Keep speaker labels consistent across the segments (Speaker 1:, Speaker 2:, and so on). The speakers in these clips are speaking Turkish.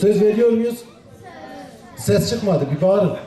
Speaker 1: Söz veriyor muyuz? Ses çıkmadı. Bir bağırın.
Speaker 2: hep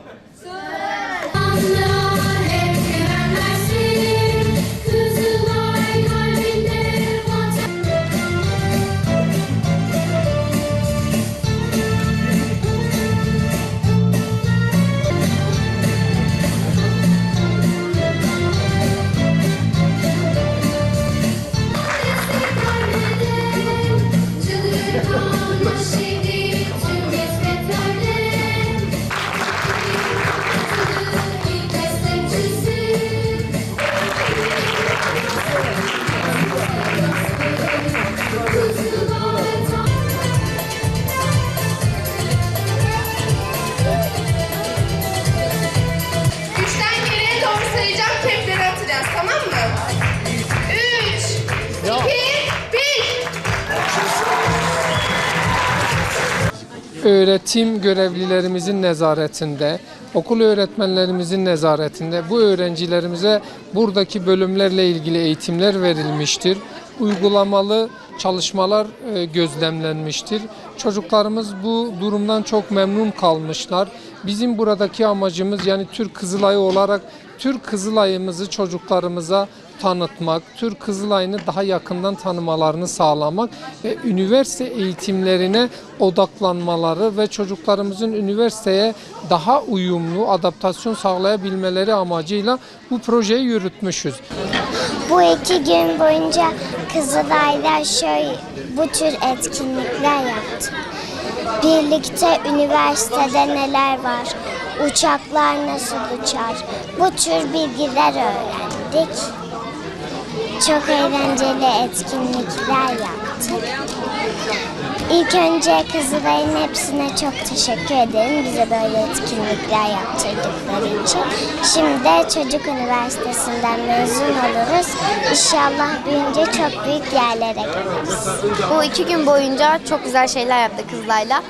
Speaker 3: öğretim görevlilerimizin nezaretinde, okul öğretmenlerimizin nezaretinde bu öğrencilerimize buradaki bölümlerle ilgili eğitimler verilmiştir. Uygulamalı çalışmalar e, gözlemlenmiştir. Çocuklarımız bu durumdan çok memnun kalmışlar. Bizim buradaki amacımız yani Türk Kızılayı olarak Türk Kızılay'ımızı çocuklarımıza tanıtmak, Türk Kızılay'ını daha yakından tanımalarını sağlamak ve üniversite eğitimlerine odaklanmaları ve çocuklarımızın üniversiteye daha uyumlu adaptasyon sağlayabilmeleri amacıyla bu projeyi yürütmüşüz.
Speaker 4: Bu iki gün boyunca Kızılay'da şöyle bu tür etkinlikler yaptık. Birlikte üniversitede neler var, uçaklar nasıl uçar, bu tür bilgiler öğrendik. Çok eğlenceli etkinlikler yaptık. İlk önce Kızılay'ın hepsine çok teşekkür ederim bize böyle etkinlikler yaptırdıkları için. Şimdi Çocuk Üniversitesi'nden mezun oluruz. İnşallah büyüyünce çok büyük yerlere geliriz.
Speaker 5: Bu iki gün boyunca çok güzel şeyler yaptık Kızılay'la.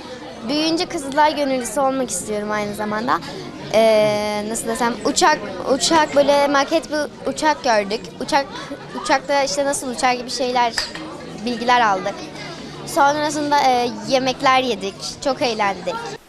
Speaker 5: Büyüyünce Kızılay gönüllüsü olmak istiyorum aynı zamanda. Ee, nasıl desem uçak uçak böyle maket bir uçak gördük. Uçak uçakta işte nasıl uçar gibi şeyler bilgiler aldık. Sonrasında e, yemekler yedik. Çok eğlendik.